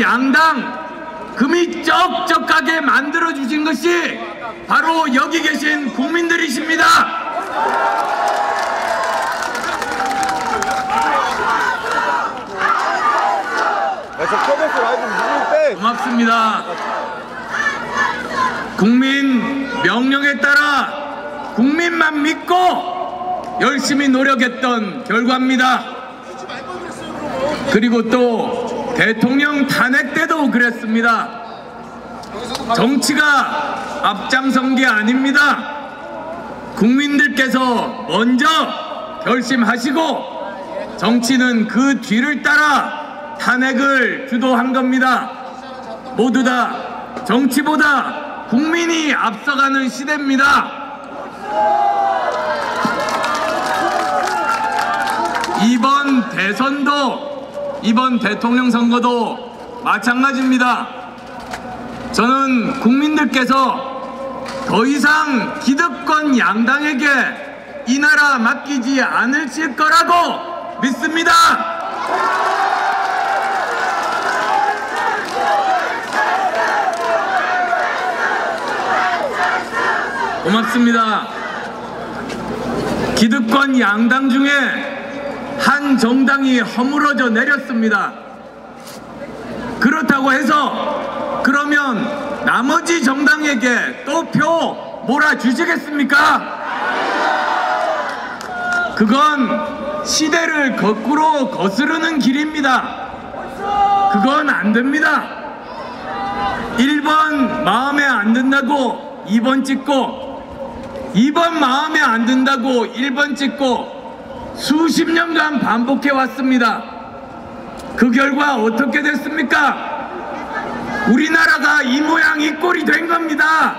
양당 금이 쩍쩍하게 만들어 주신 것이 바로 여기 계신 국민들이십니다. 고맙습니다. 국민 명령에 따라 국민만 믿고 열심히 노력했던 결과입니다. 그리고 또 대통령 탄핵 때도 그랬습니다. 정치가 앞장선 게 아닙니다. 국민들께서 먼저 결심하시고 정치는 그 뒤를 따라 탄핵을 주도한 겁니다. 모두 다 정치보다 국민이 앞서가는 시대입니다. 이번 대선도 이번 대통령 선거도 마찬가지입니다. 저는 국민들께서 더 이상 기득권 양당에게 이 나라 맡기지 않으실 거라고 믿습니다. 고맙습니다. 기득권 양당 중에 한 정당이 허물어져 내렸습니다. 그렇다고 해서 그러면 나머지 정당에게 또 표 몰아주시겠습니까? 그건 시대를 거꾸로 거스르는 길입니다. 그건 안 됩니다. 1번 마음에 안 든다고 2번 찍고 2번 마음에 안 든다고 1번 찍고 수십 년간 반복해 왔습니다. 그 결과 어떻게 됐습니까? 우리나라가 이 모양 이 꼴이 된 겁니다.